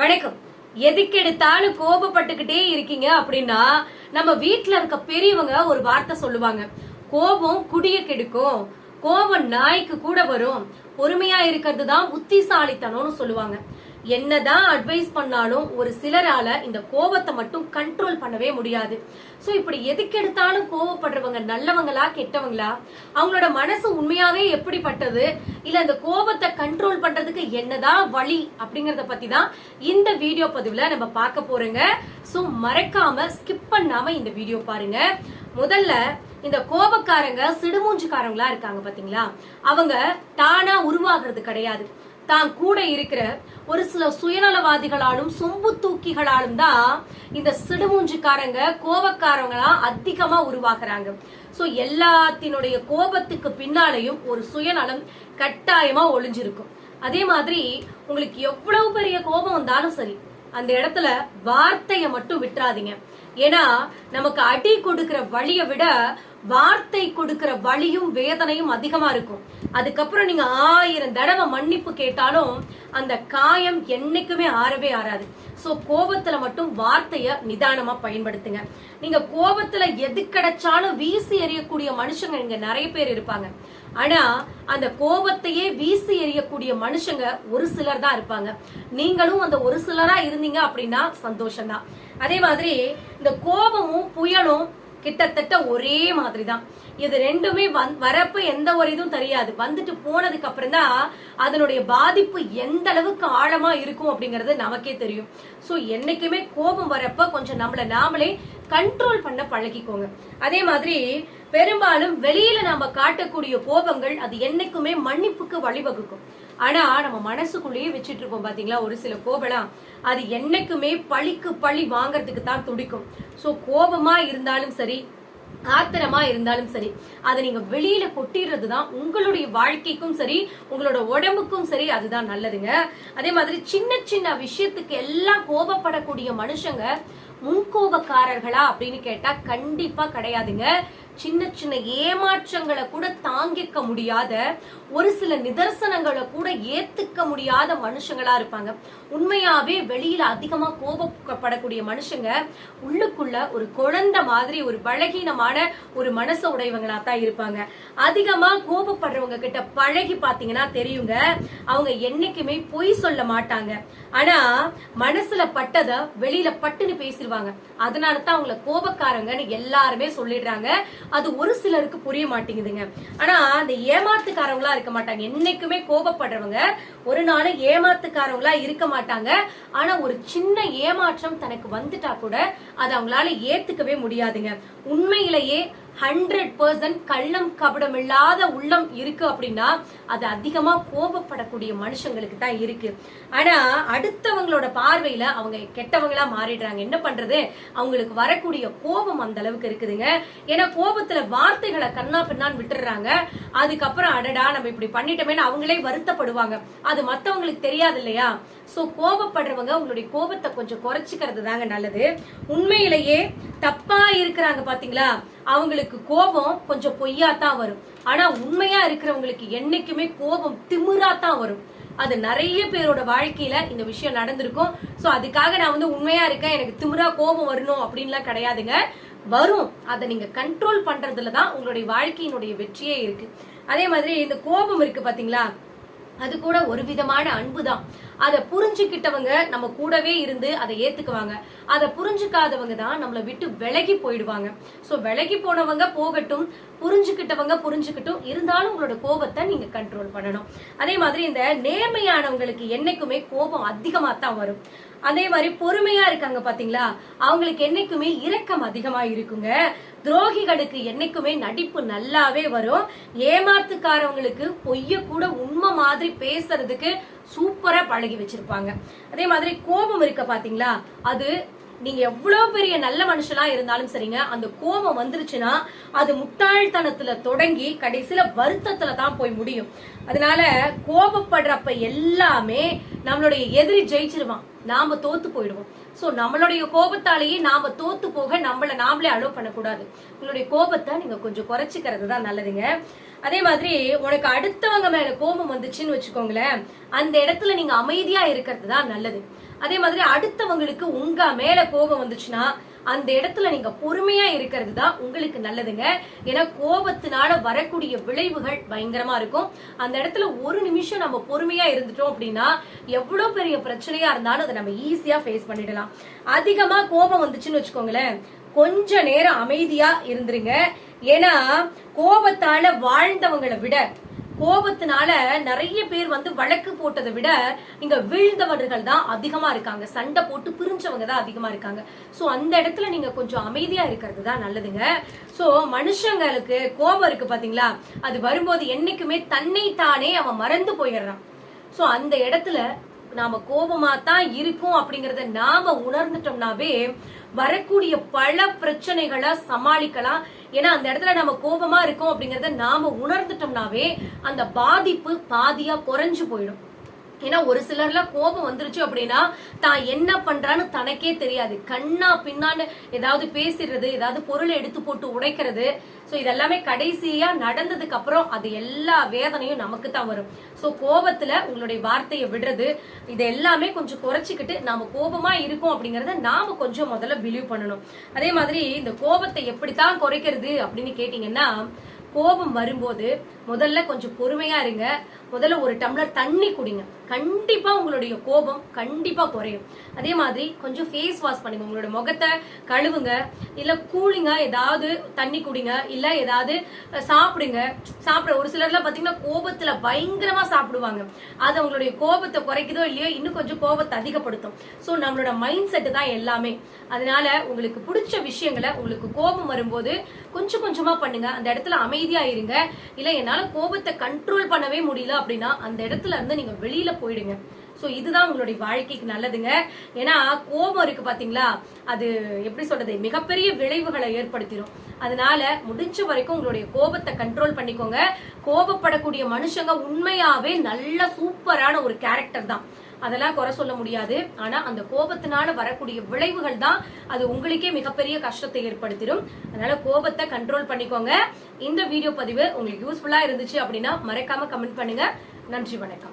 வணக்கம். எதுக்கு எடுத்தாலும் கோபப்பட்டுக்கிட்டே இருக்கீங்க அப்படின்னா நம்ம வீட்டுல இருக்க பெரியவங்க ஒரு வார்த்தை சொல்லுவாங்க. கோபம் குடிய கெடுக்கும். கோபம் நாய்க்கு கூட வரும். பொறுமையா இருக்கிறது தான் புத்திசாலித்தனம்னு சொல்லுவாங்க. என்னதான் அட்வைஸ் பண்ணாலும் ஒரு சிலரால இந்த கோபத்தை மட்டும் கண்ட்ரோல் பண்ணவே முடியாது. ஸோ இப்படி எதுக்கு எடுத்தாலும் கோவப்படுறவங்க நல்லவங்களா கெட்டவங்களா அவங்களோட மனசு உண்மையாவே எப்படிப்பட்டது? இல்ல இந்த கோபத்தை கண்ட்ரோல் பண்றதுக்கு என்னதான் வழி அப்படிங்கறத பத்தி தான் இந்த வீடியோ பதிவுல நம்ம பார்க்க போறோங்க. ஸோ மறக்காம ஸ்கிப் பண்ணாம இந்த வீடியோ பாருங்க. முதல்ல இந்த கோபக்காரங்க சிடுமூஞ்சுக்காரங்களா இருக்காங்க பாத்தீங்களா? அவங்க தானா உருவாகிறது கிடையாது. தான் கூட இருக்கிற ஒரு சில சுயநலவாதிகளாலும் சொம்பு தூக்கிகளாலும் தான் இந்த சிடுமூஞ்சிக்காரங்க கோபக்காரங்களா அதிகமா உருவாக்குறாங்க சோ எல்லாத்தினுடைய கோபத்துக்கு பின்னாலையும் ஒரு சுயநலம் கட்டாயமா ஒளிஞ்சிருக்கும். அதே மாதிரி உங்களுக்கு எவ்வளவு பெரிய கோபம் வந்தாலும் சரி அந்த இடத்துல வார்த்தைய மட்டும் விட்டுறாதீங்க. ஏன்னா நமக்கு அடி கொடுக்கிற வழியை விட வார்த்தை கொடுக்கிற வலியும் வேதனையும் அதிகமா இருக்கும். அதுக்கப்புறம் நீங்க ஆயிரம் தடவை மன்னிப்பு கேட்டாலும் அந்த காயம் என்னைக்குமே ஆறவே ஆறாது. சோ கோபத்துல மட்டும் வார்த்தைய நிதானமா பயன்படுத்துங்க. நீங்க கோபத்துல எது கிடைச்சாலும் வீசி எறியக்கூடிய மனுஷங்க இங்க நிறைய பேர் இருப்பாங்க. ஆனா அந்த கோபத்தையே வீசி எறியக்கூடிய மனுஷங்க ஒரு சிலர் தான் இருப்பாங்க. நீங்களும் அந்த ஒரு சிலரா இருந்தீங்க அப்படின்னா சந்தோஷம் தான் அதே மாதிரி இந்த கோபமும் புயலும் கிட்டத்தட்ட ஒரே மாதிரி தான் இது ரெண்டுமே வந் வரப்ப எந்த ஒரு இதுவும் தெரியாது. வந்துட்டு போனதுக்கு அப்புறம் தான் அதனுடைய பாதிப்பு எந்த அளவுக்கு ஆழமா இருக்கும் அப்படிங்கறது நமக்கே தெரியும். ஸோ என்னைக்குமே கோபம் வரப்ப கொஞ்சம் நம்மள நாமளே கண்ட்ரோல் பண்ண பழகிக்கோங்க. அதே மாதிரி பெரும்பாலும் வெளியில நாம காட்டக்கூடிய கோபங்கள் அது என்னைக்குமே மன்னிப்புக்கு வழிவகுக்கும். ஆனா நம்ம மனசுக்குள்ளேயே வச்சுட்டு இருப்போம் பாத்தீங்களா? ஒரு சில கோபலாம் அது என்னைக்குமே பழிக்கு பழி வாங்கறதுக்கு தான் துடிக்கும். சோ கோபமா இருந்தாலும் சரி ஆத்திரமா இருந்தாலும் சரி அதை நீங்க வெளியில கொட்டிடுறது தான் உங்களுடைய வாழ்க்கைக்கும் சரி உங்களோட உடம்புக்கும் சரி அதுதான் நல்லதுங்க. அதே மாதிரி சின்ன சின்ன விஷயத்துக்கு எல்லாம் கோபப்படக்கூடிய மனுஷங்க முன்கோபக்காரர்களா அப்படின்னு கேட்டா கண்டிப்பா கிடையாதுங்க. சின்ன சின்ன ஏமாற்றங்களை கூட தாங்கிக்க முடியாத ஒரு சில நிதர்சனங்களை கூட ஏத்துக்க முடியாத மனுஷங்களா இருப்பாங்க. உண்மையாவே வெளியில அதிகமா கோபப்படக்கூடிய மனுஷங்க உள்ளுக்குள்ள ஒரு குழந்தை மாதிரி ஒரு பலகீனமான ஒரு மனச உடையவங்களா தான் இருப்பாங்க. அதிகமா கோபப்படுறவங்க கிட்ட பழகி பாத்தீங்கன்னா தெரியுங்க அவங்க என்னைக்குமே பொய் சொல்ல மாட்டாங்க. ஆனா மனசுல பட்டத வெளியில பட்டுன்னு பேசிடுவாங்க. அதனால தான் அவங்கள கோபக்காரங்கன்னு எல்லாருமே சொல்லிடுறாங்க. அது ஒரு சிலருக்கு புரிய மாட்டேங்குதுங்க. ஆனா அந்த ஏமாத்துக்காரங்களா இருக்க மாட்டாங்க. என்னைக்குமே கோபப்படுறவங்க ஒரு நாள் ஏமாத்துக்காரவங்களா இருக்க மாட்டாங்க. ஆனா ஒரு சின்ன ஏமாற்றம் தனக்கு வந்துட்டா கூட அதை அவங்களால ஏத்துக்கவே முடியாதுங்க. உண்மையிலேயே ஹண்ட்ரட் பர்சன்ட் கள்ளம் கபடம் இல்லாத உள்ளம் இருக்கு அப்படின்னா அது அதிகமா கோபப்படக்கூடிய மனுஷங்களுக்கு தான் இருக்கு. ஆனா அடுத்தவங்களோட பார்வையில அவங்க கெட்டவங்களா மாறிடுறாங்க. என்ன பண்றது? அவங்களுக்கு வரக்கூடிய கோபம் அந்த அளவுக்கு இருக்குதுங்க. ஏன்னா கோபத்துல வார்த்தைகளை கண்ணா பின்னான்னு விட்டுறாங்க அதுக்கப்புறம் அடடா நம்ம இப்படி பண்ணிட்டோமேனு அவங்களே வருத்தப்படுவாங்க. அது மத்தவங்களுக்கு தெரியாது இல்லையா? சோ கோபப்படுறவங்க உங்களுடைய கோபத்தை கொஞ்சம் குறைச்சிக்கிறது தாங்க நல்லது. உண்மையிலேயே தப்பா இருக்கிறாங்க பாத்தீங்களா? அவங்களுக்கு கோபம் கொஞ்சம் பொய்யா தான் வரும். ஆனா உண்மையா இருக்கிறவங்களுக்கு என்னைக்குமே கோபம் திமிரா தான் வரும். அது நிறைய பேரோட வாழ்க்கையில இந்த விஷயம் நடந்திருக்கும். சோ அதுக்காக நான் வந்து உண்மையா இருக்கேன் எனக்கு திமிரா கோபம் வரணும் அப்படின்லாம் கிடையாதுங்க. வரும். அதை நீங்க கண்ட்ரோல் பண்றதுல தான் உங்களுடைய வாழ்க்கையினுடைய வெற்றியே இருக்கு. அதே மாதிரி இந்த கோபம் இருக்கு பாத்தீங்களா? அது கூட ஒரு விதமான அன்பு தான் அதை புரிஞ்சுக்கிட்டவங்க நம்ம கூடவே இருந்து அதை ஏத்துக்குவாங்க. அதை புரிஞ்சுக்காதவங்க தான் நம்மளை விட்டு விலகி போயிடுவாங்க. ஸோ விலகி போனவங்க போகட்டும் புரிஞ்சுக்கிட்டவங்க புரிஞ்சுக்கிட்டும் இருந்தாலும் உங்களோட கோபத்தை நீங்க கண்ட்ரோல் பண்ணணும். அதே மாதிரி இந்த நேர்மையானவங்களுக்கு என்னைக்குமே கோபம் அதிகமாக தான் வரும். அதே மாதிரி பொறுமையா இருக்காங்க பாத்தீங்களா? அவங்களுக்கு என்னைக்குமே இரக்கம் அதிகமா இருக்குங்க. துரோகிகளுக்கு என்னைக்குமே நடிப்பு நல்லாவே வரும். ஏமாத்துக்காரவங்களுக்கு பொய்ய கூட உண்மை மாதிரி பேசுறதுக்கு சூப்பரா பழகி வச்சிருப்பாங்க. அதே மாதிரி கோபம் இருக்க பாத்தீங்களா? அது நீங்க எவ்வளவு பெரிய நல்ல மனுஷனா இருந்தாலும் சரிங்க அந்த கோபம் வந்துருச்சுன்னா அது முட்டாள்தனத்துல தொடங்கி கடைசியில வருத்தத்துல தான் போய் முடியும். அதனால கோபப்படுறப்ப எல்லாமே நம்மளுடைய எதிரி ஜெயிச்சிருவான். நாம தோத்து போயிடுவோம். சோ நம்மளுடைய கோபத்தாலேயே நாம தோத்து போக நம்மள நாமளே அலோவ் பண்ணக்கூடாது. உங்களுடைய கோபத்தை நீங்க கொஞ்சம் குறைச்சிக்கிறது தான் நல்லதுங்க. அதே மாதிரி உனக்கு அடுத்தவங்க மேல கோபம் வந்துச்சுன்னு வச்சுக்கோங்களேன் அந்த இடத்துல நீங்க அமைதியா இருக்கிறது தான் நல்லது. அதே மாதிரி அடுத்தவங்களுக்கு உங்க மேல கோபம் வந்துச்சுன்னா அந்த இடத்துல நீங்க பொறுமையா இருக்கிறது தான் உங்களுக்கு நல்லதுங்க. ஏன்னா கோபத்தினால வரக்கூடிய விளைவுகள் பயங்கரமா இருக்கும். அந்த இடத்துல ஒரு நிமிஷம் நம்ம பொறுமையா இருந்துட்டோம் அப்படின்னா எவ்வளவு பெரிய பிரச்சனையா இருந்தாலும் அதை நம்ம ஈஸியா ஃபேஸ் பண்ணிடலாம். அதிகமா கோபம் வந்துச்சுன்னு வச்சுக்கோங்களேன் கொஞ்ச நேரம் அமைதியா இருந்துருங்க. ஏன்னா கோபத்தால வாழ்ந்தவங்களை விட கோபத்தினால நிறைய பேர் வந்து வழக்கு போட்டதை விட இங்க வீழ்ந்தவர்கள் தான் அதிகமா இருக்காங்க. சண்டை போட்டு பிரிஞ்சவங்க தான் அதிகமா இருக்காங்க. சோ அந்த இடத்துல நீங்க கொஞ்சம் அமைதியா இருக்கிறது தான் நல்லதுங்க. சோ மனுஷங்களுக்கு கோபம் இருக்கு பாத்தீங்களா? அது வரும்போது என்னைக்குமே தன்னை தானே அவன் மறந்து போயிடுறான். சோ அந்த இடத்துல நாம கோபமா தான் இருக்கும் அப்படிங்கறத நாம உணர்ந்துட்டோம்னாவே வரக்கூடிய பல பிரச்சனைகளை சமாளிக்கலாம். ஏன்னா அந்த இடத்துல நம்ம கோபமா இருக்கோம் அப்படிங்கறத நாம உணர்ந்துட்டோம்னாவே அந்த பாதிப்பு பாதியா குறைஞ்சு போயிடும். ஏன்னா ஒரு சிலர்ல கோபம் வந்துருச்சு அப்படின்னா தான் என்ன பண்றான்னு தனக்கே தெரியாது. கண்ணா பின்னான்னு ஏதாவது பேசிடுறது ஏதாவது பொருளை எடுத்து போட்டு உடைக்கிறது. ஸோ இதெல்லாமே கடைசியா நடந்ததுக்கு அப்புறம் அது எல்லா வேதனையும் நமக்கு தான் வரும். ஸோ கோபத்துல உங்களுடைய வார்த்தையை விடுறது இது எல்லாமே கொஞ்சம் குறைச்சிக்கிட்டு நாம கோபமா இருக்கோம் அப்படிங்கறத நாம கொஞ்சம் முதல்ல பிலீவ் பண்ணணும். அதே மாதிரி இந்த கோபத்தை எப்படித்தான் குறைக்கிறது அப்படின்னு கேட்டீங்கன்னா கோபம் வரும்போது முதல்ல கொஞ்சம் பொறுமையா இருங்க. முதல்ல ஒரு டம்ளர் தண்ணி குடிங்க. கண்டிப்பா உங்களுடைய கோபம் கண்டிப்பா குறையும். அதே மாதிரி கொஞ்சம் ஃபேஸ் வாஷ் பண்ணுங்க. உங்களோட முகத்தை கழுவுங்க. இல்ல கூலிங்கா ஏதாவது தண்ணி குடிங்க. இல்ல ஏதாவது சாப்பிடுங்க. சாப்பிட ஒரு சிலர்லாம் பாத்தீங்கன்னா கோபத்துல பயங்கரமா சாப்பிடுவாங்க. அது அவங்களுடைய கோபத்தை குறைக்குதோ இல்லையோ இன்னும் கொஞ்சம் கோபத்தை அதிகப்படுத்தும். சோ நம்மளோட மைண்ட் செட் தான் எல்லாமே. அதனால உங்களுக்கு பிடிச்ச விஷயங்களை உங்களுக்கு கோபம் வரும்போது கொஞ்சம் கொஞ்சமா பண்ணுங்க. அந்த இடத்துல அமை அமைதியா இருங்க இல்ல என்னால கோபத்தை கண்ட்ரோல் பண்ணவே முடியல அப்படின்னா அந்த இடத்துல இருந்து நீங்க வெளியில போயிடுங்க. ஸோ இதுதான் உங்களுடைய வாழ்க்கைக்கு நல்லதுங்க. ஏன்னா கோபம் இருக்கு பாத்தீங்களா? அது எப்படி சொல்றது? மிகப்பெரிய விளைவுகளை ஏற்படுத்திடும் அதனால முடிஞ்ச வரைக்கும் உங்களுடைய கோபத்தை கண்ட்ரோல் பண்ணிக்கோங்க. கோபப்படக்கூடிய மனுஷங்க உண்மையாவே நல்ல சூப்பரான ஒரு கேரக்டர் தான். அதெல்லாம் குறை சொல்ல முடியாது. ஆனா அந்த கோபத்தினால வரக்கூடிய விளைவுகள் தான் அது உங்களுக்கே மிகப்பெரிய கஷ்டத்தை ஏற்படுத்திடும் அதனால கோபத்தை கண்ட்ரோல் பண்ணிக்கோங்க. இந்த வீடியோ பதிவு உங்களுக்கு யூஸ்ஃபுல்லா இருந்துச்சு அப்படின்னா மறக்காம கமெண்ட் பண்ணுங்க. நன்றி வணக்கம்.